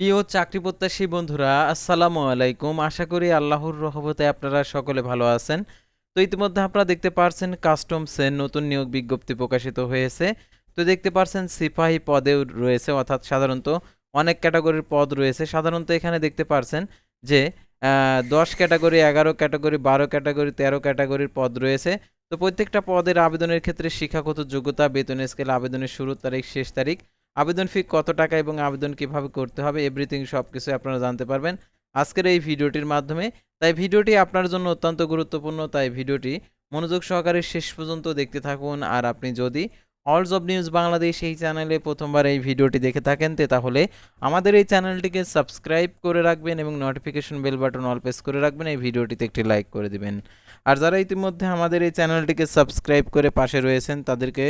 প্রিয় চাকরি প্রত্যাশী বন্ধুরা, আসসালামু আলাইকুম। আশা করি আল্লাহর রহমতে আপনারা সকলে ভালো আছেন। তো ইতিমধ্যে আপনারা দেখতে পারছেন কাস্টমসের নতুন নিয়োগ বিজ্ঞপ্তি প্রকাশিত হয়েছে। তো দেখতে পারছেন, সিপাহী পদেও রয়েছে, অর্থাৎ সাধারণত অনেক ক্যাটাগরির পদ রয়েছে। সাধারণত এখানে দেখতে পারছেন যে দশ ক্যাটাগরি, এগারো ক্যাটাগরি, বারো ক্যাটাগরি, তেরো ক্যাটাগরির পদ রয়েছে। তো প্রত্যেকটা পদের আবেদনের ক্ষেত্রে শিক্ষাগত যোগ্যতা, বেতন স্কেল, আবেদনের শুরু তারিখ, শেষ তারিখ আবেদন ফি কত টাকা এবং আবেদন কীভাবে করতে হবে এভরিথিং সব কিছু আপনারা জানতে পারবেন আজকের এই ভিডিওটির মাধ্যমে। তাই ভিডিওটি আপনার জন্য অত্যন্ত গুরুত্বপূর্ণ, তাই ভিডিওটি মনোযোগ সহকারে শেষ পর্যন্ত দেখতে থাকুন। আর আপনি যদি অল জব নিউজ বাংলাদেশ এই চ্যানেলে প্রথমবার এই ভিডিওটি দেখে থাকেন, তে তাহলে আমাদের এই চ্যানেলটিকে সাবস্ক্রাইব করে রাখবেন এবং notification bell button all press করে রাখবেন, এই ভিডিওটিতে একটি লাইক করে দিবেন। আর যারা ইতিমধ্যে আমাদের এই চ্যানেলটিকে সাবস্ক্রাইব করে পাশে রয়েছেন, তাদেরকে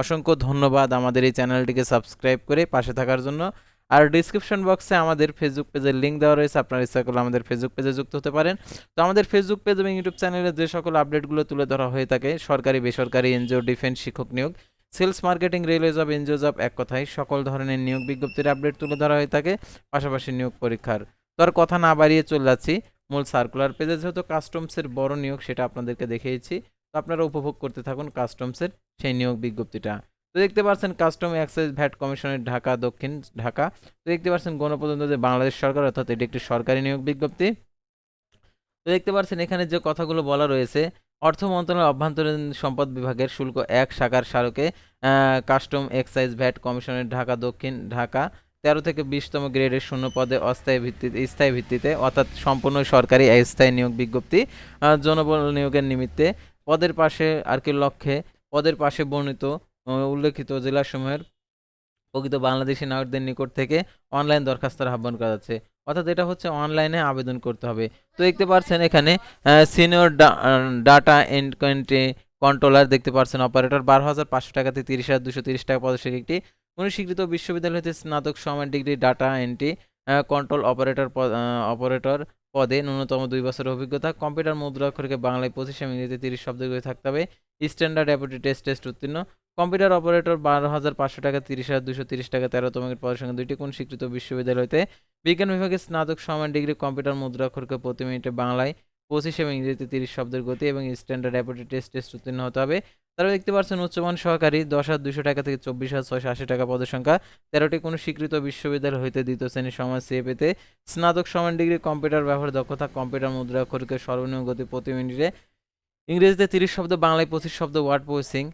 অসংখ্য ধন্যবাদ আমাদের এই চ্যানেলটিকে সাবস্ক্রাইব করে পাশে থাকার জন্য। আর ডিসক্রিপশন বক্সে আমাদের ফেসবুক পেজের লিঙ্ক দেওয়া রয়েছে, আপনারা ইচ্ছা করলে আমাদের ফেসবুক পেজে যুক্ত হতে পারেন। তো আমাদের ফেসবুক পেজ এবং ইউটিউব চ্যানেলে যে সকল আপডেটগুলো তুলে ধরা হয়ে থাকে, সরকারি, বেসরকারি এনজিও ডিফেন্স শিক্ষক নিয়োগ sales marketing railway job NGO job এক কথায় সকল ধরনের নিয়োগ বিজ্ঞপ্তির আপডেট তুলে ধরা হয়ে থাকে, পাশাপাশি নিয়োগ পরীক্ষার। তো আর কথা না বাড়িয়ে চলে যাচ্ছি, মূল সার্কুলার পেজে যেহেতু কাস্টমসের বড় নিয়োগ, সেটা আপনাদেরকে দেখিয়েছি। তো আপনারা উপভোগ করতে থাকুন কাস্টমসের সেই নিয়োগ বিজ্ঞপ্তিটা। তো দেখতে পাচ্ছেন কাস্টম এক্সাইজ ভ্যাট কমিশনের ঢাকা, দক্ষিণ ঢাকা। তো দেখতে পাচ্ছেন গণপ্রজাতন্ত্র যে বাংলাদেশ সরকার, অর্থাৎ এটি একটি সরকারি নিয়োগ বিজ্ঞপ্তি। তো দেখতে পাচ্ছেন এখানে যে কথাগুলো বলা রয়েছে, অর্থ মন্ত্রণালয়ের অভ্যন্তরীণ সম্পদ বিভাগের শুল্ক এক শাখার স্মারকে কাস্টম এক্সাইজ ভ্যাট কমিশনের ঢাকা, দক্ষিণ ঢাকা। তেরো থেকে বিশতম গ্রেডের শূন্য পদে অস্থায়ী ভিত্তিতে, স্থায়ী ভিত্তিতে, অর্থাৎ সম্পূর্ণ সরকারি স্থায়ী নিয়োগ বিজ্ঞপ্তি জনবল নিয়োগের নিমিত্তে পদের পাশে আর কি লক্ষ্যে পদের পাশে বর্ণিত উল্লেখিত জেলাসমূহের প্রকৃত বাংলাদেশি নাগরিকদের নিকট থেকে অনলাইন দরখাস্তের আহ্বান করা যাচ্ছে। অর্থাৎ এটা হচ্ছে অনলাইনে আবেদন করতে হবে। তো দেখতে পাচ্ছেন এখানে সিনিয়র ডাটা এন্ড কন্ট্রোলার দেখতে পাচ্ছেন। অপারেটর বারো হাজার পাঁচশো টাকা থেকে তিরিশ হাজার দুশো তিরিশ টাকা পদে একটি কোনো স্বীকৃত বিশ্ববিদ্যালয় হতে স্নাতক সমান degree data entry control operator operator পদে ন্যূনতম দুই বছরের অভিজ্ঞতা। কম্পিউটার মুদ্রা অক্ষরকে বাংলায় পঁচিশ এবং ইংরেজিতে তিরিশ শব্দ করে থাকতে হবে। স্ট্যান্ডার্ড অ্যাপিটি টেস্ট টেস্ট উত্তীর্ণ। কম্পিউটার অপারেটর বারো হাজার পাঁচশো টাকা, তিরিশ হাজার দুশো তিরিশ টাকা তেরোতম পদের সঙ্গে দুইটি কোন স্বীকৃত বিশ্ববিদ্যালয়তে বিজ্ঞান বিভাগে স্নাতক সমান ডিগ্রি কম্পিউটার মুদ্রা অক্ষরকে প্রতি মিনিটে বাংলায় পঁচিশ এবং ইংরেজিতে তিরিশ শব্দের গতি এবং স্ট্যান্ডার্ড অ্যাপিটি টেস্ট টেস্ট উত্তীর্ণ হতে হবে। তারপর দেখতে পাচ্ছেন উচ্চমান সহকারী, দশ হাজার দুশো টাকা থেকে চব্বিশ হাজার ছয়শো আশি টাকা পদের সংখ্যা। তেরোটি কোনো স্বীকৃত বিশ্ববিদ্যালয় হইতে দ্বিতীয় শ্রেণির সমাজ সিএপিতে স্নাতক সমান ডিগ্রি কম্পিউটার ব্যবহার দক্ষতা, কম্পিউটার মুদ্রা অক্ষরকে সর্বনিম্ন গতি প্রতি মিনিটে। ইংরেজিতে তিরিশ শব্দ, বাংলায় পঁচিশ শব্দ word processing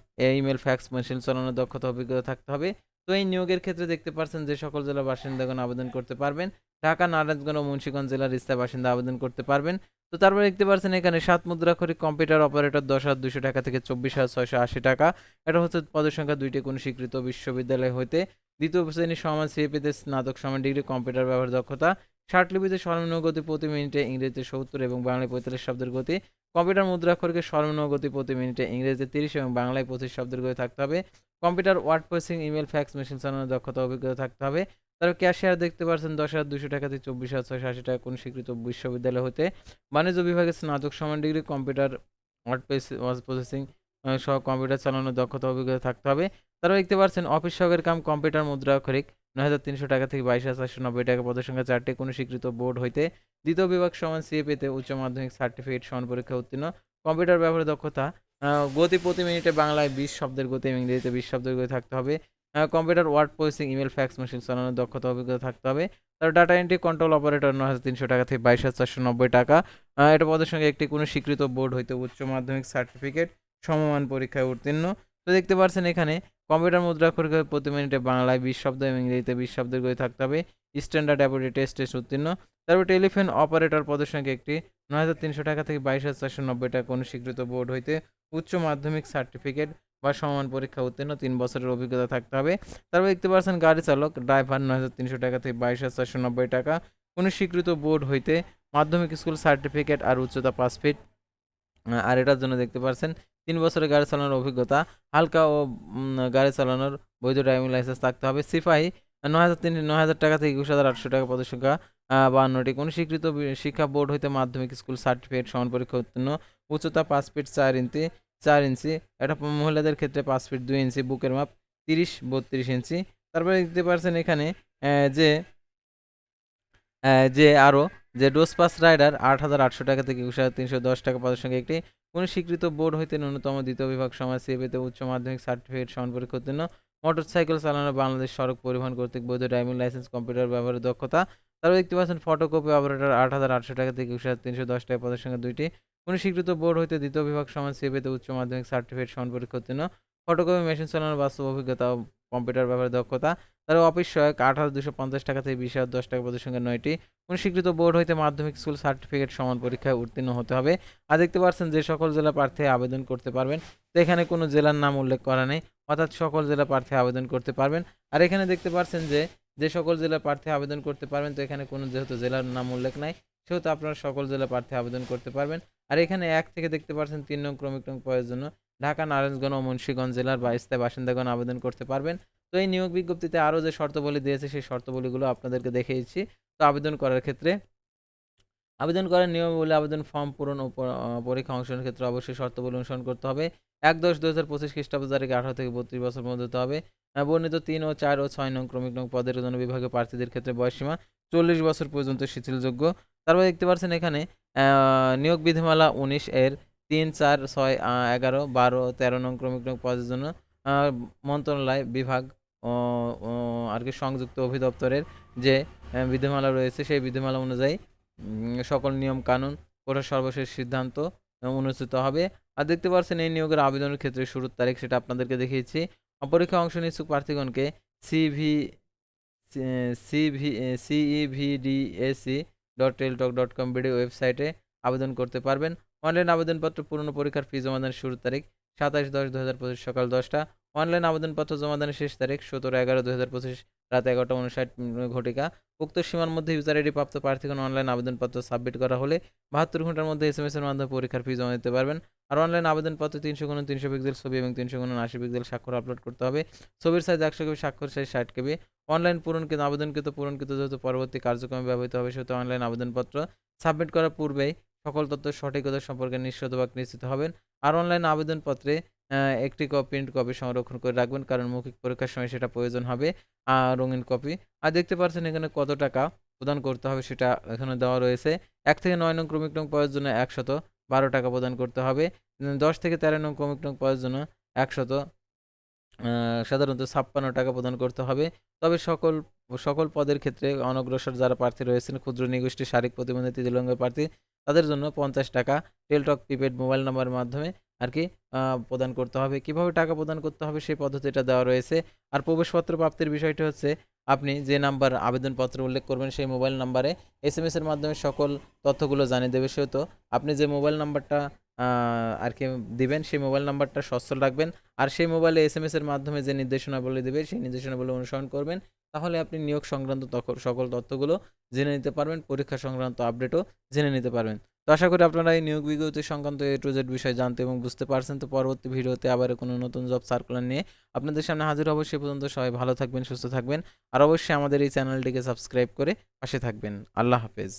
email fax machine চালানোর দক্ষতা, অভিজ্ঞতা থাকতে হবে। তো এই নিয়োগের ক্ষেত্রে দেখতে পাচ্ছেন যে সকল জেলার বাসিন্দাগণ আবেদন করতে পারবেন। ঢাকা, নারায়ণগঞ্জ ও মুন্সিগঞ্জ জেলার স্থায়ী বাসিন্দা আবেদন করতে পারবেন। তো তারপরে দেখতে পাচ্ছেন এখানে সাত মুদ্রাক্ষরিক কম্পিউটার অপারেটর দশ হাজার দুশো টাকা থেকে চব্বিশ হাজার ছয়শো আশি টাকা। এটা হচ্ছে পদের সংখ্যা দুইটি, কোনো স্বীকৃত বিশ্ববিদ্যালয় হইতে। দ্বিতীয় শ্রেণির সমান সিএপিতে স্নাতক, সমান ডিগ্রি, কম্পিউটার ব্যবহার দক্ষতা। ষাট লিপিতে সর্বনিম্ন গতি প্রতি মিনিটে ইংরেজিতে সত্তর এবং বাংলায় পঁয়তাল্লিশ শব্দের গতি। কম্পিউটার মুদ্রাক্ষরকে সর্বনিম্ন গতি প্রতি মিনিটে ইংরেজিতে তিরিশ এবং বাংলায় পঁচিশ শব্দের গতি থাকতে হবে। Computer word processing, email, fax, machine চালানোর দক্ষতা, অভিজ্ঞতা থাকতে হবে। তারপর ক্যাশিয়ার দেখতে পাচ্ছেন দশ হাজার দুশো টাকা থেকে চব্বিশ হাজার ছয়শো আশি টাকা কোন স্বীকৃত বিশ্ববিদ্যালয় হতে। বাণিজ্য বিভাগে স্নাতক সমান degree, computer word word processing সহ কম্পিউটার চালানোর দক্ষতা, অভিজ্ঞতা থাকতে হবে। তারপর দেখতে পাচ্ছেন অফিস সহকারী কাম, কম্পিউটার মুদ্রা মুদ্রাক্ষরিক নয় হাজার তিনশো টাকা থেকে বাইশ হাজার চারশো নব্বই টাকা পদের সংখ্যা চারটে, কোনো স্বীকৃত বোর্ড হইতে। দ্বিতীয় বিভাগ সমান সিএপিতে উচ্চ মাধ্যমিক সার্টিফিকেট, সমান পরীক্ষা উত্তীর্ণ। কম্পিউটার ব্যবহারের দক্ষতা গতি প্রতি মিনিটে বাংলায় বিশ শব্দের গতি এবং ইংরেজিতে বিশ শব্দের গতি থাকতে হবে। Computer, word processing, email, fax, machine, চালানোর দক্ষতা, অভিজ্ঞতা থাকতে হবে। তার ডাটা এন্ট্রি কন্ট্রোল অপারেটর নয় হাজার তিনশো টাকা থেকে বাইশ হাজার চারশো নব্বই টাকা। এটা পদের সঙ্গে একটি কোনো স্বীকৃত বোর্ড হইতে উচ্চ মাধ্যমিক সার্টিফিকেট সমমান পরীক্ষায় উত্তীর্ণ। তো দেখতে পাচ্ছেন এখানে কম্পিউটার মুদ্রাক্ষরকে প্রতি মিনিটে বাংলায় বিশ শব্দ এবং ইংরেজিতে বিশ শব্দের গতি থাকতে হবে। স্ট্যান্ডার্ড অ্যাপোটি টেস্ট টেস্ট উত্তীর্ণ। তারপর টেলিফোন অপারেটর পদের সংখ্যা একটি নয় হাজার তিনশো টাকা থেকে বাইশ হাজার চারশো নব্বই টাকা কোনো স্বীকৃত বোর্ড হইতে উচ্চ মাধ্যমিক সার্টিফিকেট বা সমান পরীক্ষা উত্তীর্ণ, তিন বছরের অভিজ্ঞতা থাকতে হবে। তারপর দেখতে পাচ্ছেন গাড়ি চালক ড্রাইভার নয় হাজার তিনশো টাকা থেকে বাইশ হাজার চারশো নব্বই টাকা। কোনো স্বীকৃত বোর্ড হইতে মাধ্যমিক স্কুল সার্টিফিকেট আর উচ্চতা পাঁচ ফিট আর এটার জন্য দেখতে পাচ্ছেন, তিন বছরের গাড়ি চালানোর অভিজ্ঞতা, হালকা ও গাড়ি চালানোর বৈধ ড্রাইভিং লাইসেন্স থাকতে হবে। সিপাহী নয় হাজার তিন নয় হাজার টাকা থেকে একুশ হাজার আটশো টাকা পদের সংখ্যা বাহান্নটি। কোনো স্বীকৃত শিক্ষা বোর্ড হইতে মাধ্যমিক স্কুল সার্টিফিকেট সমান পরীক্ষা উত্তীর্ণ উচ্চতা পাঁচ ফিট চার ইঞ্চি চার ইঞ্চি। এটা মহিলাদের ক্ষেত্রে পাঁচ ফিট দুই ইঞ্চি, বুকের মাপ তিরিশ, বত্রিশ ইঞ্চি। তারপরে দেখতে পারছেন এখানে যে যে আরও, যে ডোজ পাস রাইডার আট হাজার আটশো টাকা থেকে একুশ হাজার তিনশো দশ টাকা পদের সঙ্গে একটি কোনো স্বীকৃত বোর্ড হইতে ন্যূনতম দ্বিতীয় বিভাগ সমাজ সিএবিতে উচ্চ মাধ্যমিক সার্টিফিকেট সমান পরীক্ষা মোটর সাইকেল চালানো বাংলাদেশ সড়ক পরিবহন কর্তৃক বৈধ ড্রাইভিং লাইসেন্স, কম্পিউটার ব্যবহারের দক্ষতা। তারপর দেখতে পাচ্ছেন ফটোকপি অপারেটর আট হাজার আটশো টাকা থেকে একুশ হাজার তিনশো দশ টাকা পদের সঙ্গে দুইটি কোনো স্বীকৃত বোর্ড হইতে দ্বিতীয় বিভাগ সমান সিএবিতে উচ্চ মাধ্যমিক সার্টিফিকেট সমান পরীক্ষা উত্তীর্ণ ফটোকপি, মেশিন চালানোর বাস্তব অভিজ্ঞতা কম্পিউটার ব্যবহারের দক্ষতা, তার অফিস সহায়ক আট হাজার দুশো পঞ্চাশ টাকা থেকে বিশ হাজার দশ টাকা পদের সঙ্গে নয়টি কোনো স্বীকৃত বোর্ড হইতে মাধ্যমিক স্কুল সার্টিফিকেট সমান পরীক্ষায় উত্তীর্ণ হতে হবে। আর দেখতে পাচ্ছেন যে সকল জেলা প্রার্থী আবেদন করতে পারবেন। তো এখানে কোনো জেলার নাম উল্লেখ করা নেই, অর্থাৎ সকল জেলা প্রার্থী আবেদন করতে পারবেন। আর এখানে দেখতে পাচ্ছেন যে যে সকল জেলা প্রার্থী আবেদন করতে পারবেন, তো এখানে কোনো যেহেতু জেলার নাম উল্লেখ নাই সেহেতু আপনারা সকল জেলা প্রার্থী আবেদন করতে পারবেন। আর এখানে এক থেকে দেখতে পাচ্ছেন তিন নং ক্রমিক নং পদের জন্য ঢাকা, নারায়ণগঞ্জ ও মুন্সিগঞ্জ জেলার বা স্থায়ী বাসিন্দাগণ আবেদন করতে পারবেন। তো এই নিয়োগ বিজ্ঞপ্তিতে আরও যে শর্তাবলী দিয়েছে, সেই শর্তাবলীগুলো আপনাদেরকে দেখিয়েছি। তো আবেদন করার ক্ষেত্রে, আবেদন করার নিয়ম বলে আবেদন ফর্ম পূরণ ও পরীক্ষা অংশগ্রহণের ক্ষেত্রে অবশ্যই শর্তাবলী অনুসরণ করতে হবে। এক দশ দু হাজার পঁচিশ খ্রিস্টাব্দ তারিখে আঠারো থেকে বত্রিশ বছর মধ্যে হতে হবে। বর্ণিত তিন ও চার ও ছয় নং ক্রমিক নং পদের জন্য বিভাগীয় প্রার্থীদের ক্ষেত্রে বয়সীমা চল্লিশ বছর পর্যন্ত শিথিলযোগ্য। তারপর দেখতে পাচ্ছেন এখানে নিয়োগ বিধিমালা উনিশ এর তিন চার ছয় এগারো, বারো, তেরো নং ক্রমিক নং পদের জন্য মন্ত্রণালয় বিভাগ আর কি সংযুক্ত অধিদপ্তরের যে বিধিমালা রয়েছে সেই বিধিমালা অনুযায়ী সকল নিয়ম কানুন কোটার সর্বশেষ সিদ্ধান্ত অনুষ্ঠিত হবে। আর দেখতে পাচ্ছেন এই নিয়োগের আবেদনের ক্ষেত্রে শুরুর তারিখ সেটা আপনাদেরকে দেখিয়েছি। পরীক্ষা অংশ নিচ্ছুক প্রার্থীগণকে CV CV CEVDAC dot Teletalk dot com BD ওয়েবসাইটে আবেদন করতে পারবেন। অনলাইন আবেদনপত্র পূর্ণ পরীক্ষার ফি জমাদানের শুরুর তারিখ সাতাশ দশ দু হাজার পঁচিশ সকাল দশটা। অনলাইন আবেদনপত্র জমাদানের শেষ তারিখ সতেরো এগারো দু হাজার পঁচিশ রাত এগারোটা উনষাট ঘটিকা। উক্ত সীমার মধ্যে ইউজার আইডি প্রাপ্ত প্রার্থীগণ অনলাইন আবেদনপত্র সাবমিট করা হলে বাহাত্তর ঘণ্টার মধ্যে এস এম এস এর মাধ্যমে পরীক্ষার ফি জমা দিতে পারবেন। আর অনলাইন আবেদনপত্রে তিনশো গুণ তিনশো পিক্সেল ছবি এবং তিনশো গুণ আশি পিক্সেল স্বাক্ষর আপলোড করতে হবে। ছবির সাইজ একশো কেবি, স্বাক্ষর সাইজ ষাট কেবি। অনলাইন পূরণকৃত, আবেদনকৃত, পূরণকৃত যেহেতু পরবর্তী কার্যক্রমে ব্যবহৃত হবে, সেহেতু অনলাইন আবেদনপত্র সাবমিট করার পূর্বেই সকল তথ্য সঠিকতা সম্পর্কে নিশ্চিতভাগ নিশ্চিত হবেন। আর অনলাইন আবেদনপত্রে একটি কপি প্রিন্ট কপি সংরক্ষণ করে রাখবেন, কারণ মৌখিক পরীক্ষার সময় সেটা প্রয়োজন হবে আর রঙিন কপি আর দেখতে পাচ্ছেন এখানে কত টাকা প্রদান করতে হবে সেটা এখানে দেওয়া রয়েছে। এক থেকে নয় নং ক্রমিক নং পাওয়ার জন্য একশত বারো টাকা প্রদান করতে হবে। দশ থেকে তেরো নং ক্রমিক নং পাওয়ার জন্য একশত সাধারণত ছাপ্পান্ন টাকা প্রদান করতে হবে। তবে সকল সকল পদের ক্ষেত্রে অনগ্রসর যারা প্রার্থী রয়েছেন, ক্ষুদ্র নিগোষ্ঠী শারীরিক প্রতিবন্ধী তৃতীয় প্রার্থী, তাদের জন্য পঞ্চাশ টাকা টেলটক প্রিপেড মোবাইল নাম্বারের মাধ্যমে আর কি প্রদান করতে হবে। কীভাবে টাকা প্রদান করতে হবে সেই পদ্ধতিটা দেওয়া রয়েছে। আর প্রবেশপত্র প্রাপ্তির বিষয়টি হচ্ছে, আপনি যে নাম্বার আবেদনপত্র উল্লেখ করবেন সেই মোবাইল নাম্বারে এস এম এর মাধ্যমে সকল তথ্যগুলো জানিয়ে দেবে। সেহেতু আপনি যে মোবাইল নাম্বারটা আর কি দিবেন, সেই মোবাইল নাম্বারটা সচ্ছল রাখবেন। আর সেই মোবাইলে এস এম এর মাধ্যমে যে নির্দেশনাবলী দেবে, সেই নির্দেশনাবলী অনুসরণ করবেন। তাহলে আপনি নিয়োগ সংক্রান্ত সকল তথ্যগুলো জেনে নিতে পারবেন, পরীক্ষা সংক্রান্ত আপডেটও জেনে নিতে পারবেন। তো আশা করি আপনারা এই নিয়োগ বিজ্ঞপ্তি সংক্রান্ত এ টু জেড বিষয় জানতে এবং বুঝতে পারছেন। তো পরবর্তী ভিডিওতে আবার কোনো নতুন জব সার্কুলার নিয়ে আপনাদের সামনে হাজির হব। সে পর্যন্ত সবাই ভালো থাকবেন, সুস্থ থাকবেন। আর অবশ্যই আমাদের এই চ্যানেলটিকে সাবস্ক্রাইব করে পাশে থাকবেন। আল্লাহ হাফেজ।